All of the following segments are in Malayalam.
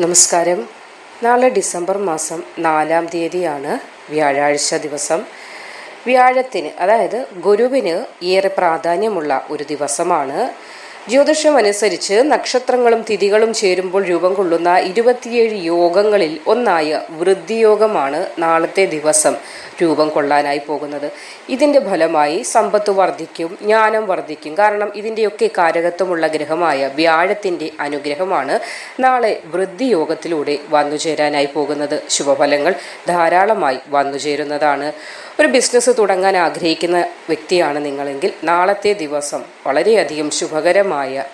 നമസ്കാരം. നാളെ ഡിസംബർ മാസം നാലാം തീയതിയാണ് വ്യാഴാഴ്ച ദിവസം. വ്യാഴത്തിന് അതായത് ഗുരുവിന് ഏറെ പ്രാധാന്യമുള്ള ഒരു ദിവസമാണ് ജ്യോതിഷം അനുസരിച്ച് നക്ഷത്രങ്ങളും തിഥികളും ചേരുമ്പോൾ രൂപം കൊള്ളുന്ന ഇരുപത്തിയേഴ് യോഗങ്ങളിൽ ഒന്നായ വൃദ്ധിയോഗമാണ് നാളത്തെ ദിവസം രൂപം കൊള്ളാനായി പോകുന്നത്. ഇതിന്റെ ഫലമായി സമ്പത്ത് വർദ്ധിക്കും ജ്ഞാനം വർദ്ധിക്കും. കാരണം ഇതിന്റെയൊക്കെ കാരകത്വമുള്ള ഗ്രഹമായ വ്യാഴത്തിന്റെ അനുഗ്രഹമാണ് നാളെ വൃദ്ധിയോഗത്തിലൂടെ വന്നുചേരാനായി പോകുന്നത്. ശുഭഫലങ്ങൾ ധാരാളമായി വന്നു ചേരുന്നതാണ് ഒരു ബിസിനസ് തുടങ്ങാൻ ആഗ്രഹിക്കുന്ന വ്യക്തിയാണ് നിങ്ങളെങ്കിൽ നാളത്തെ ദിവസം വളരെയധികം ശുഭകരമായ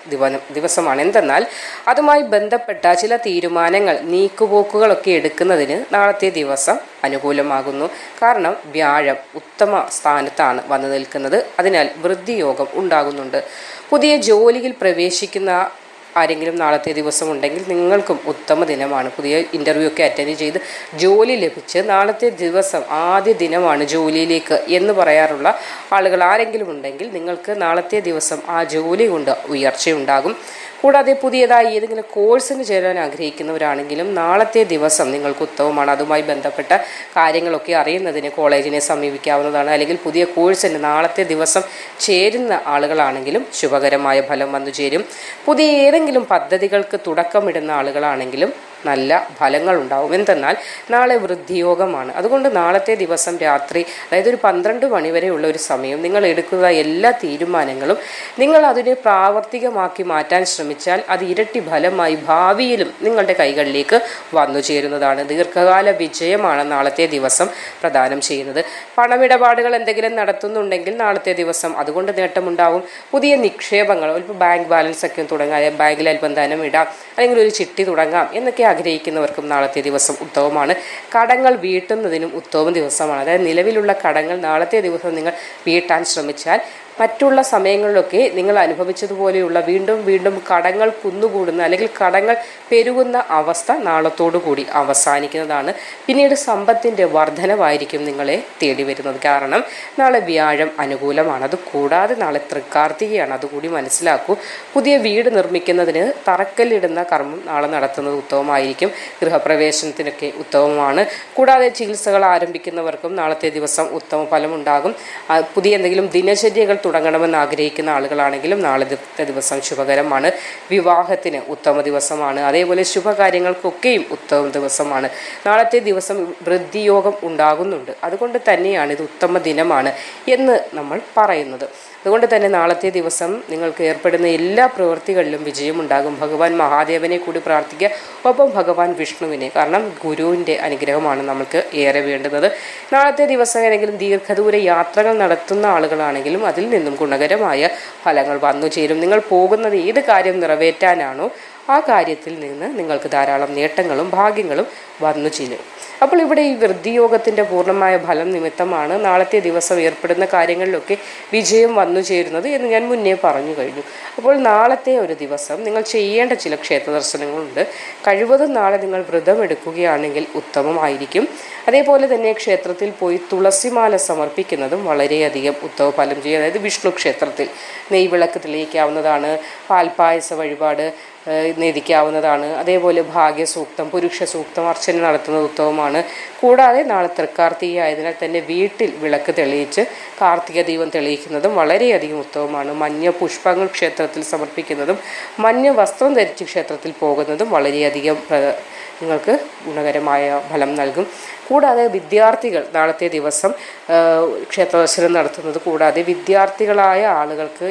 ദിവസമാണ്. എന്തെന്നാൽ അതുമായി ബന്ധപ്പെട്ട ചില തീരുമാനങ്ങൾ നീക്കുപോക്കുകളൊക്കെ എടുക്കുന്നതിന് നാളത്തെ ദിവസം അനുകൂലമാകുന്നു. കാരണം വ്യാഴം ഉത്തമ സ്ഥാനത്താണ് വന്നു നിൽക്കുന്നത്. അതിനാൽ വൃദ്ധിയോഗം ഉണ്ടാകുന്നുണ്ട്. പുതിയ ജോലിയിൽ പ്രവേശിക്കുന്ന ആരെങ്കിലും നാളത്തെ ദിവസം ഉണ്ടെങ്കിൽ നിങ്ങൾക്കും ഉത്തമ ദിനമാണ്. പുതിയ ഇന്റർവ്യൂ ഒക്കെ അറ്റൻഡ് ചെയ്ത് ജോലി ലഭിച്ച് നാളത്തെ ദിവസം ആദ്യ ദിനമാണ് ജോലിയിലേക്ക് എന്ന് പറയാറുള്ള ആളുകൾ ആരെങ്കിലും ഉണ്ടെങ്കിൽ നിങ്ങൾക്ക് നാളത്തെ ദിവസം ആ ജോലി കൊണ്ട് ഉയർച്ചയുണ്ടാകും. കൂടാതെ പുതിയതായി ഏതെങ്കിലും കോഴ്സിന് ചേരാൻ ആഗ്രഹിക്കുന്നവരാണെങ്കിലും നാളത്തെ ദിവസം നിങ്ങൾക്ക് ഉത്തമമാണ്. അതുമായി ബന്ധപ്പെട്ട കാര്യങ്ങളൊക്കെ അറിയുന്നതിന് കോളേജിനെ സമീപിക്കാവുന്നതാണ്. അല്ലെങ്കിൽ പുതിയ കോഴ്സിന് നാളത്തെ ദിവസം ചേരുന്ന ആളുകളാണെങ്കിലും ശുഭകരമായ ഫലം വന്നു ചേരും. പുതിയ ഏതെങ്കിലും പദ്ധതികൾക്ക് തുടക്കമിടുന്ന ആളുകളാണെങ്കിലും നല്ല ഫലങ്ങൾ ഉണ്ടാവും. എന്തെന്നാൽ നാളെ വൃദ്ധിയോഗമാണ്. അതുകൊണ്ട് നാളത്തെ ദിവസം രാത്രി അതായത് ഒരു പന്ത്രണ്ട് മണി വരെയുള്ള ഒരു സമയം നിങ്ങൾ എടുക്കുക എല്ലാ തീരുമാനങ്ങളും. നിങ്ങൾ അതിനെ പ്രാവർത്തികമാക്കി മാറ്റാൻ ശ്രമിച്ചാൽ അത് ഇരട്ടി ഫലമായി ഭാവിയിലും നിങ്ങളുടെ കൈകളിലേക്ക് വന്നു ചേരുന്നതാണ്. ദീർഘകാല വിജയമാണ് നാളത്തെ ദിവസം പ്രദാനം ചെയ്യുന്നത്. പണമിടപാടുകൾ എന്തെങ്കിലും നടത്തുന്നുണ്ടെങ്കിൽ നാളത്തെ ദിവസം അതുകൊണ്ട് നേട്ടമുണ്ടാവും. പുതിയ നിക്ഷേപങ്ങൾ ഇപ്പോൾ ബാങ്ക് ബാലൻസ് ഒക്കെ തുടങ്ങാം. ബാങ്കിൽ അല്പം ധനം ഇടാം. അല്ലെങ്കിൽ ഒരു ചിട്ടി തുടങ്ങാം. എന്നൊക്കെ ആഗ്രഹിക്കുന്നവർക്കും നാളത്തെ ദിവസം ഉത്തമമാണ് കടങ്ങൾ വീട്ടുന്നതിനും ഉത്തമ ദിവസമാണ്. അതായത് നിലവിലുള്ള കടങ്ങൾ നാളത്തെ ദിവസം നിങ്ങൾ വീട്ടാൻ ശ്രമിച്ചാൽ മറ്റുള്ള സമയങ്ങളിലൊക്കെ നിങ്ങൾ അനുഭവിച്ചതുപോലെയുള്ള വീണ്ടും വീണ്ടും കടങ്ങൾ കുന്നുകൂടുന്ന അല്ലെങ്കിൽ കടങ്ങൾ പെരുകുന്ന അവസ്ഥ നാളത്തോടു കൂടി അവസാനിക്കുന്നതാണ്. പിന്നീട് സമ്പത്തിന്റെ വർധനവായിരിക്കും നിങ്ങളെ തേടി വരുന്നത്. കാരണം നാളെ വ്യാഴം അനുകൂലമാണ്. അത് കൂടാതെ നാളെ തൃക്കാർത്തികയാണ്. അതുകൂടി മനസ്സിലാക്കൂ. പുതിയ വീട് നിർമ്മിക്കുന്നതിന് തറക്കല്ലിടുന്ന കർമ്മം നാളെ നടത്തുന്നത് ഉത്തമമായിരിക്കും. ഗൃഹപ്രവേശനത്തിനൊക്കെ ഉത്തമമാണ്. കൂടാതെ ചികിത്സകൾ ആരംഭിക്കുന്നവർക്കും നാളത്തെ ദിവസം ഉത്തമ ഫലമുണ്ടാകും. പുതിയ എന്തെങ്കിലും ദിനചര്യകൾ തുടങ്ങണമെന്ന് ആഗ്രഹിക്കുന്ന ആളുകളാണെങ്കിലും നാളത്തെ ദിവസം ശുഭകരമാണ്. വിവാഹത്തിന് ഉത്തമ ദിവസമാണ്. അതേപോലെ ശുഭകാര്യങ്ങൾക്കൊക്കെയും ഉത്തമ ദിവസമാണ്. നാളത്തെ ദിവസം വൃദ്ധിയോഗം ഉണ്ടാകുന്നുണ്ട്. അതുകൊണ്ട് തന്നെയാണ് ഇത് ഉത്തമ ദിനമാണ് എന്ന് നമ്മൾ പറയുന്നത്. അതുകൊണ്ട് തന്നെ നാളത്തെ ദിവസം നിങ്ങൾക്ക് ഏർപ്പെടുന്ന എല്ലാ പ്രവൃത്തികളിലും വിജയമുണ്ടാകും. ഭഗവാൻ മഹാദേവനെ കൂടി പ്രാർത്ഥിക്കുക. ഒപ്പം ഭഗവാൻ വിഷ്ണുവിനെ. കാരണം ഗുരുവിന്റെ അനുഗ്രഹമാണ് നമുക്ക് ഏറെ വേണ്ടുന്നത്. നാളത്തെ ദിവസം ഏതെങ്കിലും ദീർഘദൂര യാത്രകൾ നടത്തുന്ന ആളുകളാണെങ്കിലും അതിൽ നിന്നും ഗുണകരമായ ഫലങ്ങൾ വന്നു ചേരും. നിങ്ങൾ പോകുന്നത് ഏത് കാര്യം നിറവേറ്റാനാണോ ആ കാര്യത്തിൽ നിന്ന് നിങ്ങൾക്ക് ധാരാളം നേട്ടങ്ങളും ഭാഗ്യങ്ങളും വന്നു ചെയ്യും അപ്പോൾ ഇവിടെ ഈ വൃദ്ധിയോഗത്തിന്റെ പൂർണമായ ഫലം നിമിത്തമാണ് നാളത്തെ ദിവസം ഏർപ്പെടുന്ന കാര്യങ്ങളിലൊക്കെ വിജയം വന്നു ചേരുന്നത് എന്ന് ഞാൻ മുന്നേ പറഞ്ഞു കഴിഞ്ഞു. അപ്പോൾ നാളത്തെ ഒരു ദിവസം നിങ്ങൾ ചെയ്യേണ്ട ചില ക്ഷേത്ര ദർശനങ്ങളുണ്ട്. കഴിവതും നാളെ നിങ്ങൾ വ്രതം എടുക്കുകയാണെങ്കിൽ ഉത്തമമായിരിക്കും. അതേപോലെ തന്നെ ക്ഷേത്രത്തിൽ പോയി തുളസിമാല സമർപ്പിക്കുന്നതും വളരെയധികം ഉത്തമ ഫലം ചെയ്യും. അതായത് വിഷ്ണു ക്ഷേത്രത്തിൽ നെയ്വിളക്ക് തെളിയിക്കാവുന്നതാണ്. പാൽപ്പായസ വഴിപാട് ഏഹ് നേദിക്കാവുന്നതാണ് അതേപോലെ ഭാഗ്യസൂക്തം പുരുഷ സൂക്തം അർച്ചന നടത്തുന്നത് ഉത്തമമാണ് കൂടാതെ നാളെ തൃക്കാർത്തിക ആയതിനാൽ തന്നെ വീട്ടിൽ വിളക്ക് തെളിയിച്ച് കാർത്തിക ദീപം തെളിയിക്കുന്നതും വളരെയധികം ഉത്തമമാണ് മഞ്ഞ പുഷ്പങ്ങൾ ക്ഷേത്രത്തിൽ സമർപ്പിക്കുന്നതും മഞ്ഞ വസ്ത്രം ധരിച്ച് ക്ഷേത്രത്തിൽ പോകുന്നതും വളരെയധികം നിങ്ങൾക്ക് ഗുണകരമായ ഫലം നൽകും. കൂടാതെ വിദ്യാർത്ഥികൾ നാളത്തെ ദിവസം ക്ഷേത്രദർശനം നടത്തുന്നത് കൂടാതെ വിദ്യാർത്ഥികളായ ആളുകൾക്ക്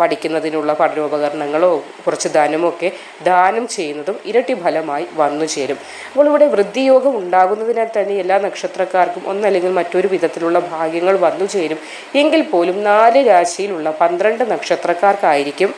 പഠിക്കുന്നതിനുള്ള പഠനോപകരണങ്ങളോ കുറച്ച് ധനമോ ഒക്കെ ദാനം ചെയ്യുന്നതും ഇരട്ടി ഫലമായി വന്നു ചേരും. അപ്പോൾ ഇവിടെ വൃദ്ധിയോഗം ഉണ്ടാകുന്നതിനാൽ തന്നെ എല്ലാ നക്ഷത്രക്കാർക്കും ഒന്നല്ലെങ്കിൽ മറ്റൊരു വിധത്തിലുള്ള ഭാഗ്യങ്ങൾ വന്നു ചേരും. എങ്കിൽ പോലും നാല് രാശിയിലുള്ള പന്ത്രണ്ട് നക്ഷത്രക്കാർക്കായിരിക്കും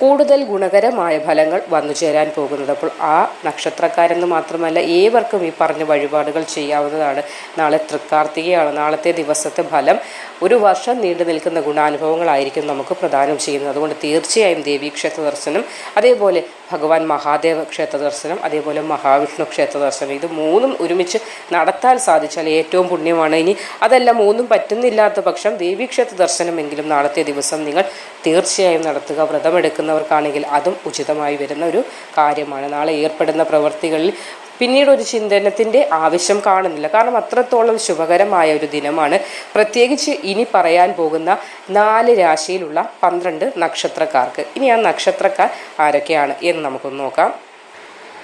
കൂടുതൽ ഗുണകരമായ ഫലങ്ങൾ വന്നു ചേരാൻ പോകുന്നത്. അപ്പോൾ ആ നക്ഷത്രക്കാരെന്ന് മാത്രമല്ല ഏവർക്കും ഈ പറഞ്ഞ വഴിപാടുകൾ ചെയ്യാവുന്നതാണ്. നാളെ തൃക്കാർത്തികയാണ്. നാളത്തെ ദിവസത്തെ ഫലം ഒരു വർഷം നീണ്ടു നിൽക്കുന്ന ഗുണാനുഭവങ്ങളായിരിക്കും നമുക്ക് പ്രദാനം ചെയ്യുന്നത്. അതുകൊണ്ട് തീർച്ചയായും ദേവീക്ഷേത്ര ദർശനം അതേപോലെ ഭഗവാൻ മഹാദേവ ക്ഷേത്ര ദർശനം അതേപോലെ മഹാവിഷ്ണു ക്ഷേത്ര ദർശനം. ഇത് മൂന്നും ഒരുമിച്ച് നടത്താൻ സാധിച്ചാൽ ഏറ്റവും പുണ്യമാണ്. ഇനി അതെല്ലാം മൂന്നും പറ്റുന്നില്ലാത്ത പക്ഷം ദേവീക്ഷേത്ര ദർശനമെങ്കിലും നാളത്തെ ദിവസം നിങ്ങൾ തീർച്ചയായും നടത്തുക. വ്രതമെടുക്കുന്നവർക്കാണെങ്കിൽ അതും ഉചിതമായി വരുന്ന ഒരു കാര്യമാണ്. നാളെ ഏർപ്പെടുന്ന പ്രവൃത്തികളിൽ പിന്നീട് ഒരു ചിന്തനത്തിന്റെ ആവശ്യം കാണുന്നില്ല. കാരണം അത്രത്തോളം ശുഭകരമായ ഒരു ദിനമാണ്. പ്രത്യേകിച്ച് ഇനി പറയാൻ പോകുന്ന നാല് രാശിയിലുള്ള പന്ത്രണ്ട് നക്ഷത്രക്കാർക്ക്. ഇനി ആ നക്ഷത്രക്കാർ ആരൊക്കെയാണ് എന്ന് നമുക്കൊന്ന് നോക്കാം.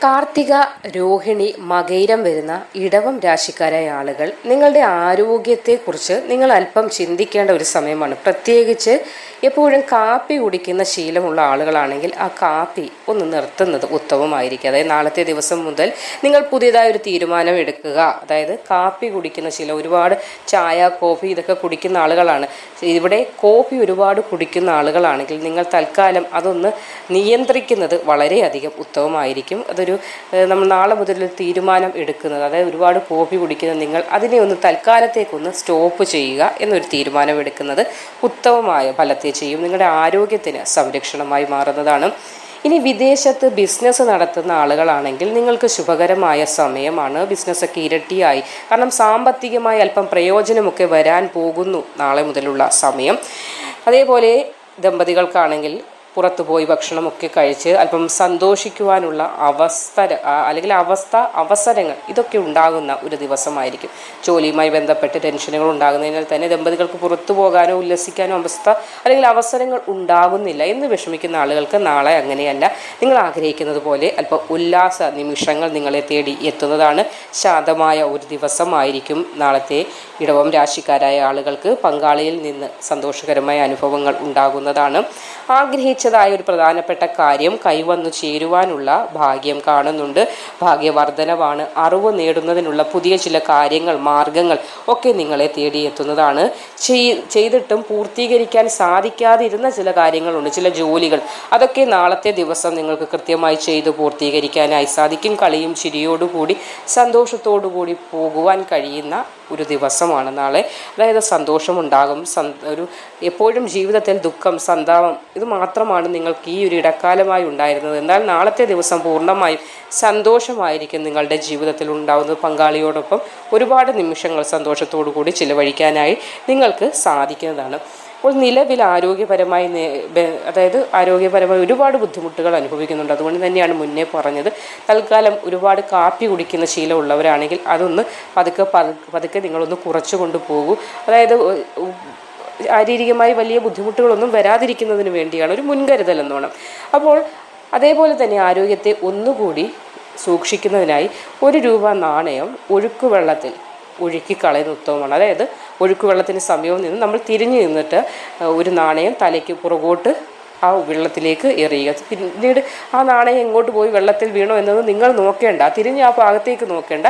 കാർത്തിക രോഹിണി മകൈരം വരുന്ന ഇടവം രാശിക്കാരായ ആളുകൾ നിങ്ങളുടെ ആരോഗ്യത്തെക്കുറിച്ച് നിങ്ങൾ അല്പം ചിന്തിക്കേണ്ട ഒരു സമയമാണ്. പ്രത്യേകിച്ച് എപ്പോഴും കാപ്പി കുടിക്കുന്ന ശീലമുള്ള ആളുകളാണെങ്കിൽ ആ കാപ്പി ഒന്ന് നിർത്തുന്നത് ഉത്തമമായിരിക്കും. അതായത് നാളത്തെ ദിവസം മുതൽ നിങ്ങൾ പുതിയതായ ഒരു തീരുമാനം എടുക്കുക. അതായത് കാപ്പി കുടിക്കുന്ന ശീലം ഒരുപാട് ചായ കോഫി ഇതൊക്കെ കുടിക്കുന്ന ആളുകളാണ്. ഇവിടെ കോഫി ഒരുപാട് കുടിക്കുന്ന ആളുകളാണെങ്കിൽ നിങ്ങൾ തൽക്കാലം അതൊന്ന് നിയന്ത്രിക്കുന്നത് വളരെയധികം ഉത്തമമായിരിക്കും. അതൊരു ഏഹ്, നമ്മൾ നാളെ മുതൽ ഒരു തീരുമാനം എടുക്കുന്നത്. അതായത് ഒരുപാട് കോപ്പി കുടിക്കുന്ന നിങ്ങൾ അതിനെ ഒന്ന് തൽക്കാലത്തേക്കൊന്ന് സ്റ്റോപ്പ് ചെയ്യുക എന്നൊരു തീരുമാനം എടുക്കുന്നത് ഉത്തമമായ ഫലത്തെ ചെയ്യും. നിങ്ങളുടെ ആരോഗ്യത്തിന് സംരക്ഷണമായി മാറുന്നതാണ്. ഇനി വിദേശത്ത് ബിസിനസ് നടത്തുന്ന ആളുകളാണെങ്കിൽ നിങ്ങൾക്ക് ശുഭകരമായ സമയമാണ്. ബിസിനസ്സൊക്കെ ഇരട്ടിയായി. കാരണം സാമ്പത്തികമായി അല്പം പ്രയോജനമൊക്കെ വരാൻ പോകുന്നു നാളെ മുതലുള്ള സമയം. അതേപോലെ ദമ്പതികൾക്കാണെങ്കിൽ പുറത്തു പോയി ഭക്ഷണമൊക്കെ കഴിച്ച് അല്പം സന്തോഷിക്കുവാനുള്ള അവസ്ഥ അല്ലെങ്കിൽ അവസ്ഥ അവസരങ്ങൾ ഇതൊക്കെ ഉണ്ടാകുന്ന ഒരു ദിവസമായിരിക്കും. ജോലിയുമായി ബന്ധപ്പെട്ട് ടെൻഷനുകൾ ഉണ്ടാകുന്നതിനാൽ തന്നെ ദമ്പതികൾക്ക് പുറത്തു പോകാനോ ഉല്ലസിക്കാനോ അവസ്ഥ അല്ലെങ്കിൽ അവസരങ്ങൾ ഉണ്ടാകുന്നില്ല എന്ന് വിഷമിക്കുന്ന ആളുകൾക്ക് നാളെ അങ്ങനെയല്ല. നിങ്ങൾ ആഗ്രഹിക്കുന്നത് പോലെ അല്പം ഉല്ലാസ നിമിഷങ്ങൾ നിങ്ങളെ തേടി എത്തുന്നതാണ്. ശാന്തമായ ഒരു ദിവസമായിരിക്കും നാളത്തെ ഇടവം. രാശിക്കാരായ ആളുകൾക്ക് പങ്കാളിയിൽ നിന്ന് സന്തോഷകരമായ അനുഭവങ്ങൾ ഉണ്ടാകുന്നതാണ്. ആഗ്രഹിച്ചതായ ഒരു പ്രധാനപ്പെട്ട കാര്യം കൈവന്നു ചേരുവാനുള്ള ഭാഗ്യം കാണുന്നുണ്ട്. ഭാഗ്യവർദ്ധനവാണ് അറിവ് നേടുന്നതിനുള്ള പുതിയ ചില കാര്യങ്ങൾ മാർഗങ്ങൾ ഒക്കെ നിങ്ങളെ തേടിയെത്തുന്നതാണ്. ചെയ്- ചെയ്തിട്ടും പൂർത്തീകരിക്കാൻ സാധിക്കാതിരുന്ന ചില കാര്യങ്ങളുണ്ട് ചില ജോലികൾ. അതൊക്കെ നാളത്തെ ദിവസം നിങ്ങൾക്ക് കൃത്യമായി ചെയ്ത് പൂർത്തീകരിക്കാനായി സാധിക്കും. കളിയും ചിരിയോടുകൂടി സന്തോഷത്തോടുകൂടി പോകുവാൻ കഴിയുന്ന ഒരു ദിവസമാണ് നാളെ. അതായത് സന്തോഷമുണ്ടാകും സന് ഒരു എപ്പോഴും ജീവിതത്തിൽ ദുഃഖം സന്താപം ഇത് മാത്രമാണ് നിങ്ങൾക്ക് ഈ ഒരു ഇടക്കാലമായി ഉണ്ടായിരുന്നത്. എന്നാൽ നാളത്തെ ദിവസം പൂർണമായും സന്തോഷമായിരിക്കും നിങ്ങളുടെ ജീവിതത്തിൽ ഉണ്ടാകുന്നത് പങ്കാളിയോടൊപ്പം ഒരുപാട് നിമിഷങ്ങൾ സന്തോഷത്തോടു കൂടി ചിലവഴിക്കാനായി നിങ്ങൾക്ക് സാധിക്കുന്നതാണ്. അപ്പോൾ നിലവിൽ ആരോഗ്യപരമായി അതായത് ആരോഗ്യപരമായി ഒരുപാട് ബുദ്ധിമുട്ടുകൾ അനുഭവിക്കുന്നുണ്ട്. അതുകൊണ്ട് തന്നെയാണ് മുന്നേ പറഞ്ഞത് തൽക്കാലം ഒരുപാട് കാപ്പി കുടിക്കുന്ന ശീലമുള്ളവരാണെങ്കിൽ അതൊന്ന് പതുക്കെ പതു- പതുക്കെ നിങ്ങളൊന്ന് കുറച്ചു കൊണ്ടുപോകൂ. അതായത് ശാരീരികമായി വലിയ ബുദ്ധിമുട്ടുകളൊന്നും വരാതിരിക്കുന്നതിന് വേണ്ടിയാണ് ഒരു മുൻകരുതൽ എന്നോണം അപ്പോൾ അതേപോലെ തന്നെ ആരോഗ്യത്തെ ഒന്നുകൂടി സൂക്ഷിക്കുന്നതിനായി ഒരു രൂപ നാണയം ഒഴുക്കുവെള്ളത്തിൽ ഒഴുക്കി കളയുന്ന ഉത്തമമാണ്. അതായത് ഒഴുക്കുവെള്ളത്തിന് സമയവും നിന്ന് നമ്മൾ തിരിഞ്ഞു നിന്നിട്ട് ഒരു നാണയം തലയ്ക്ക് പുറകോട്ട് ആ വെള്ളത്തിലേക്ക് എറിയുക. പിന്നീട് ആ നാണയം എങ്ങോട്ട് പോയി വെള്ളത്തിൽ വീണോ എന്നത് നിങ്ങൾ നോക്കേണ്ട തിരിഞ്ഞ് ആ ഭാഗത്തേക്ക് നോക്കേണ്ട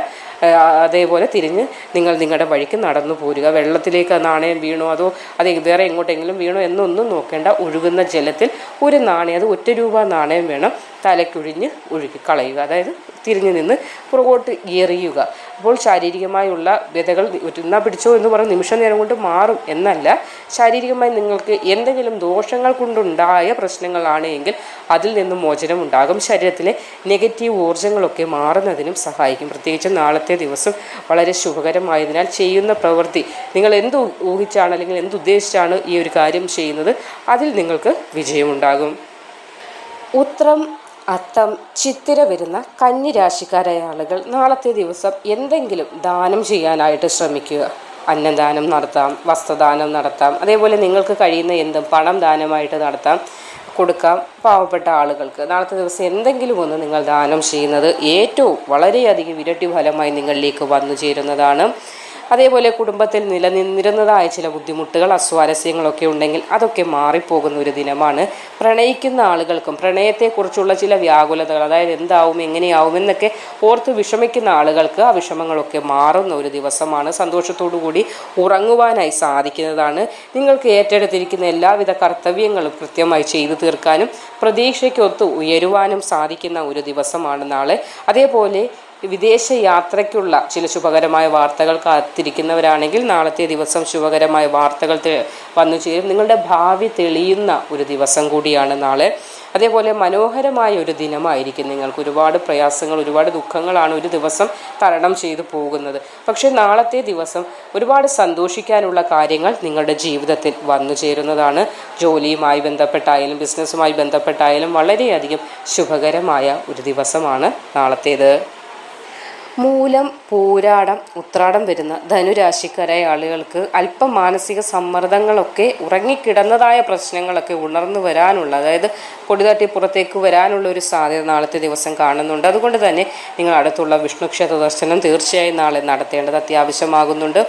അതേപോലെ തിരിഞ്ഞ് നിങ്ങൾ നിങ്ങളുടെ വഴിക്ക് നടന്നു പോരുക. വെള്ളത്തിലേക്ക് ആ നാണയം വീണോ അതോ അത് വേറെ എങ്ങോട്ടെങ്കിലും വീണോ എന്നൊന്നും നോക്കേണ്ട. ഒഴുകുന്ന ജലത്തിൽ ഒരു നാണയം അത് ഒറ്റ രൂപ നാണയം വേണം തലക്കൊഴിഞ്ഞ് ഒഴുകി കളയുക. അതായത് തിരിഞ്ഞു നിന്ന് പുറകോട്ട് എറിയുക. അപ്പോൾ ശാരീരികമായുള്ള വ്യതകൾ എന്നാ പിടിച്ചോ എന്ന് പറഞ്ഞ നിമിഷ നേരം കൊണ്ട് മാറും എന്നല്ല. ശാരീരികമായി നിങ്ങൾക്ക് എന്തെങ്കിലും ദോഷങ്ങൾ കൊണ്ടുണ്ടായ പ്രശ്നങ്ങളാണ് എങ്കിൽ അതിൽ നിന്നും മോചനം ഉണ്ടാകും. ശരീരത്തിലെ നെഗറ്റീവ് ഊർജങ്ങളൊക്കെ മാറുന്നതിനും സഹായിക്കും. പ്രത്യേകിച്ച് നാളത്തെ ദിവസം വളരെ ശുഭകരമായതിനാൽ ചെയ്യുന്ന പ്രവൃത്തി നിങ്ങൾ എന്ത് ഊഹിച്ചാണ് അല്ലെങ്കിൽ എന്ത് ഉദ്ദേശിച്ചാണ് ഈ ഒരു കാര്യം ചെയ്യുന്നത് അതിൽ നിങ്ങൾക്ക് വിജയമുണ്ടാകും. ഉത്രം അത്തം ചിത്തിര വരുന്ന കന്നി രാശിക്കാരായ ആളുകൾ നാളത്തെ ദിവസം എന്തെങ്കിലും ദാനം ചെയ്യാനായിട്ട് ശ്രമിക്കുക. അന്നദാനം നടത്താം വസ്ത്രദാനം നടത്താം. അതേപോലെ നിങ്ങൾക്ക് കഴിയുന്ന എന്തും പണം ദാനമായിട്ട് നടത്താം കൊടുക്കാം പാവപ്പെട്ട ആളുകൾക്ക്. നാളത്തെ ദിവസം എന്തെങ്കിലും ഒന്ന് നിങ്ങൾ ദാനം ചെയ്യുന്നത് ഏറ്റവും വളരെയധികം ഇരട്ടി ഫലമായി നിങ്ങളിലേക്ക് വന്നു ചേരുന്നതാണ്. അതേപോലെ കുടുംബത്തിൽ നിലനിന്നിരുന്നതായ ചില ബുദ്ധിമുട്ടുകൾ അസ്വാരസ്യങ്ങളൊക്കെ ഉണ്ടെങ്കിൽ അതൊക്കെ മാറിപ്പോകുന്ന ഒരു ദിനമാണ്. പ്രണയിക്കുന്ന ആളുകൾക്കും പ്രണയത്തെക്കുറിച്ചുള്ള ചില വ്യാകുലതകൾ അതായത് എന്താവും എങ്ങനെയാവും എന്നൊക്കെ ഓർത്ത് വിഷമിക്കുന്ന ആളുകൾക്ക് ആ വിഷമങ്ങളൊക്കെ മാറുന്ന ഒരു ദിവസമാണ്. സന്തോഷത്തോടു കൂടി ഉറങ്ങുവാനായി സാധിക്കുന്നതാണ്. നിങ്ങൾക്ക് ഏറ്റെടുത്തിരിക്കുന്ന എല്ലാവിധ കർത്തവ്യങ്ങളും കൃത്യമായി ചെയ്തു തീർക്കാനും പ്രതീക്ഷയ്ക്കൊത്ത് ഉയരുവാനും സാധിക്കുന്ന ഒരു ദിവസമാണ് നാളെ. അതേപോലെ വിദേശ യാത്രയ്ക്കുള്ള ചില ശുഭകരമായ വാർത്തകൾ കാത്തിരിക്കുന്നവരാണെങ്കിൽ നാളത്തെ ദിവസം ശുഭകരമായ വാർത്തകൾ വന്നു ചേരും. നിങ്ങളുടെ ഭാവി തെളിയുന്ന ഒരു ദിവസം കൂടിയാണ് നാളെ. അതേപോലെ മനോഹരമായ ഒരു ദിനമായിരിക്കും. നിങ്ങൾക്ക് ഒരുപാട് പ്രയാസങ്ങൾ ഒരുപാട് ദുഃഖങ്ങളാണ് ഒരു ദിവസം തരണം ചെയ്തു പോകുന്നത്. പക്ഷേ നാളത്തെ ദിവസം ഒരുപാട് സന്തോഷിക്കാനുള്ള കാര്യങ്ങൾ നിങ്ങളുടെ ജീവിതത്തിൽ വന്നു ചേരുന്നതാണ്. ജോലിയുമായി ബന്ധപ്പെട്ടായാലും ബിസിനസ്സുമായി ബന്ധപ്പെട്ടായാലും വളരെയധികം ശുഭകരമായ ഒരു ദിവസമാണ് നാളത്തേത്. മൂലം പൂരാടം ഉത്രാടം വരുന്ന ധനുരാശിക്കാരായ ആളുകൾക്ക് അല്പം മാനസിക സമ്മർദ്ദങ്ങളൊക്കെ ഉറങ്ങിക്കിടന്നതായ പ്രശ്നങ്ങളൊക്കെ ഉണർന്നു വരാനുള്ള അതായത് പൊടിതട്ടി പുറത്തേക്ക് വരാനുള്ള ഒരു സാധ്യത നാളത്തെ ദിവസം കാണുന്നുണ്ട്. അതുകൊണ്ട് തന്നെ നിങ്ങൾ അടുത്തുള്ള വിഷ്ണു ക്ഷേത്ര ദർശനം തീർച്ചയായും നാളെ നടത്തേണ്ടത് അത്യാവശ്യമാകുന്നുണ്ട്.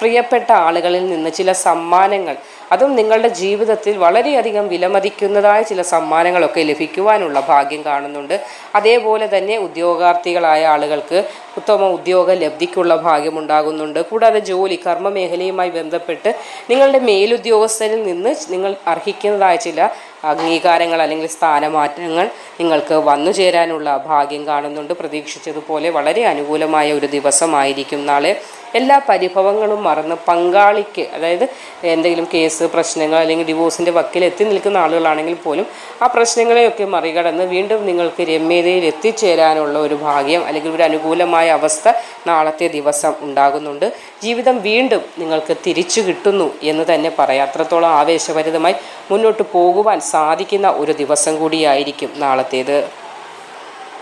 പ്രിയപ്പെട്ട ആളുകളിൽ നിന്ന് ചില സമ്മാനങ്ങൾ അതും നിങ്ങളുടെ ജീവിതത്തിൽ വളരെയധികം വിലമതിക്കുന്നതായ ചില സമ്മാനങ്ങളൊക്കെ ലഭിക്കുവാനുള്ള ഭാഗ്യം കാണുന്നുണ്ട്. അതേപോലെ തന്നെ ഉദ്യോഗാർത്ഥികളായ ആളുകൾക്ക് ഉത്തമ ഉദ്യോഗ ലബ്ധിക്കുള്ള ഭാഗ്യമുണ്ടാകുന്നുണ്ട്. കൂടാതെ ജോലി കർമ്മ മേഖലയുമായി ബന്ധപ്പെട്ട് നിങ്ങളുടെ മേലുദ്യോഗസ്ഥരിൽ നിന്ന് നിങ്ങൾ അർഹിക്കുന്നതായ ചില അംഗീകാരങ്ങൾ അല്ലെങ്കിൽ സ്ഥാനമാറ്റങ്ങൾ നിങ്ങൾക്ക് വന്നു ചേരാനുള്ള ഭാഗ്യം കാണുന്നുണ്ട്. പ്രതീക്ഷിച്ചതുപോലെ വളരെ അനുകൂലമായ ഒരു ദിവസമായിരിക്കും നാളെ. എല്ലാ പരിഭവങ്ങളും മറന്ന് പങ്കാളിക്ക് അതായത് എന്തെങ്കിലും കേസ് പ്രശ്നങ്ങൾ അല്ലെങ്കിൽ ഡിവോഴ്സിന്റെ വക്കിൽ എത്തി നിൽക്കുന്ന ആളുകളാണെങ്കിൽ പോലും ആ പ്രശ്നങ്ങളെയൊക്കെ മറികടന്ന് വീണ്ടും നിങ്ങൾക്ക് രമ്യതയിൽ എത്തിച്ചേരാനുള്ള ഒരു ഭാഗ്യം അല്ലെങ്കിൽ ഒരു അനുകൂലമായ അവസ്ഥ നാളത്തെ ദിവസം ഉണ്ടാകുന്നുണ്ട്. ജീവിതം വീണ്ടും നിങ്ങൾക്ക് തിരിച്ചു കിട്ടുന്നു എന്ന് തന്നെ പറയാം. അത്രത്തോളം ആവേശഭരിതമായി മുന്നോട്ട് പോകുവാൻ സാധിക്കുന്ന ഒരു ദിവസം കൂടിയായിരിക്കും നാളത്തേത്.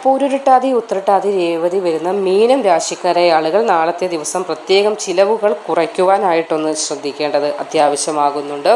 പൂരുരുട്ടാതി ഉത്രട്ടാതി രേവതി വരുന്ന മീനം രാശിക്കാരെ ആളുകൾ നാളത്തെ ദിവസം പ്രത്യേകം ചിലവുകൾ കുറയ്ക്കുവാനായിട്ടൊന്ന് ശ്രദ്ധിക്കേണ്ടത് അത്യാവശ്യമാകുന്നുണ്ട്.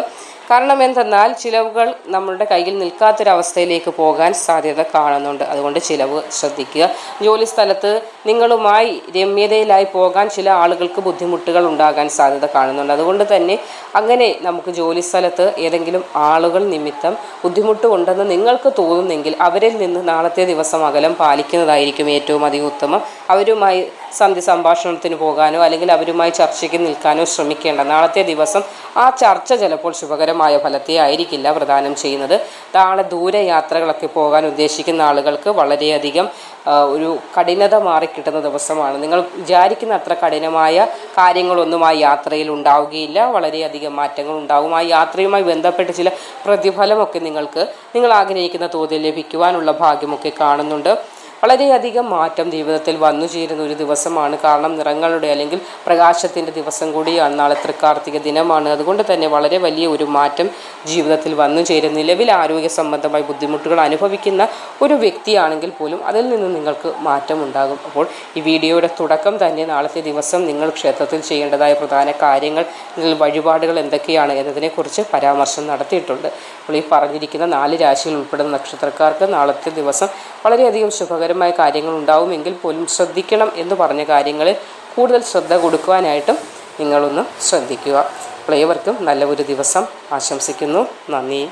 കാരണം എന്തെന്നാൽ ചിലവുകൾ നമ്മളുടെ കയ്യിൽ നിൽക്കാത്തൊരവസ്ഥയിലേക്ക് പോകാൻ സാധ്യത കാണുന്നുണ്ട്. അതുകൊണ്ട് ചിലവ് ശ്രദ്ധിക്കുക. ജോലി സ്ഥലത്ത് നിങ്ങളുമായി രമ്യതയിലായി പോകാൻ ചില ആളുകൾക്ക് ബുദ്ധിമുട്ടുകൾ ഉണ്ടാകാൻ സാധ്യത കാണുന്നുണ്ട്. അതുകൊണ്ട് തന്നെ അങ്ങനെ നമുക്ക് ജോലി സ്ഥലത്ത് ഏതെങ്കിലും ആളുകൾ നിമിത്തം ബുദ്ധിമുട്ടുണ്ടെന്ന് നിങ്ങൾക്ക് തോന്നുന്നെങ്കിൽ അവരിൽ നിന്ന് നാളത്തെ ദിവസം അകലം പാലിക്കുന്നതായിരിക്കും ഏറ്റവും അധികം ഉത്തമം. അവരുമായി സന്ധി സംഭാഷണത്തിന് പോകാനോ അല്ലെങ്കിൽ അവരുമായി ചർച്ചയ്ക്ക് നിൽക്കാനോ ശ്രമിക്കേണ്ട. നാളത്തെ ദിവസം ആ ചർച്ച ചിലപ്പോൾ ശുഭകരമായ ഫലത്തെ ആയിരിക്കില്ല പ്രദാനം ചെയ്യുന്നത്. നാളെ ദൂരയാത്രകളൊക്കെ പോകാൻ ഉദ്ദേശിക്കുന്ന ആളുകൾക്ക് വളരെയധികം ഒരു കഠിനത മാറിക്കിട്ടുന്ന ദിവസമാണ്. നിങ്ങൾ വിചാരിക്കുന്ന അത്ര കഠിനമായ കാര്യങ്ങളൊന്നും ആ യാത്രയിൽ ഉണ്ടാവുകയില്ല. വളരെയധികം മാറ്റങ്ങൾ ഉണ്ടാവും. ആ യാത്രയുമായി ബന്ധപ്പെട്ട് ചില പ്രതിഫലമൊക്കെ നിങ്ങൾക്ക് നിങ്ങൾ ആഗ്രഹിക്കുന്ന തോതിൽ ലഭിക്കുവാനുള്ള ഭാഗ്യമൊക്കെ കാണുന്നുണ്ട്. വളരെയധികം മാറ്റം ജീവിതത്തിൽ വന്നു ചേരുന്ന ഒരു ദിവസമാണ്. കാരണം നിറങ്ങളുടെ അല്ലെങ്കിൽ പ്രകാശത്തിന്റെ ദിവസം കൂടിയാണ് നാളെ തൃക്കാർത്തിക ദിനമാണ്. അതുകൊണ്ട് തന്നെ വളരെ വലിയ ഒരു മാറ്റം ജീവിതത്തിൽ വന്നു ചേരും. നിലവിൽ ആരോഗ്യ സംബന്ധമായി ബുദ്ധിമുട്ടുകൾ അനുഭവിക്കുന്ന ഒരു വ്യക്തിയാണെങ്കിൽ പോലും അതിൽ നിന്ന് നിങ്ങൾക്ക് മാറ്റം ഉണ്ടാകും അപ്പോൾ ഈ വീഡിയോയുടെ തുടക്കം തന്നെ നാളത്തെ ദിവസം നിങ്ങൾ ക്ഷേത്രത്തിൽ ചെയ്യേണ്ടതായ പ്രധാന കാര്യങ്ങൾ വഴിപാടുകൾ എന്തൊക്കെയാണ് എന്നതിനെക്കുറിച്ച് പരാമർശം നടത്തിയിട്ടുണ്ട്. അപ്പോൾ ഈ പറഞ്ഞിരിക്കുന്ന നാല് രാശികൾ ഉൾപ്പെടുന്ന നക്ഷത്രക്കാർക്ക് നാളത്തെ ദിവസം വളരെയധികം ശുഭകരമായ കാര്യങ്ങൾ ഉണ്ടാവുമെങ്കിൽ പോലും ശ്രദ്ധിക്കണം എന്ന് പറഞ്ഞ കാര്യങ്ങളിൽ കൂടുതൽ ശ്രദ്ധ കൊടുക്കുവാനായിട്ടും നിങ്ങളൊന്ന് ശ്രദ്ധിക്കുക. അപ്പോൾ ഏവർക്കും നല്ല ഒരു ദിവസം ആശംസിക്കുന്നു. നന്ദി.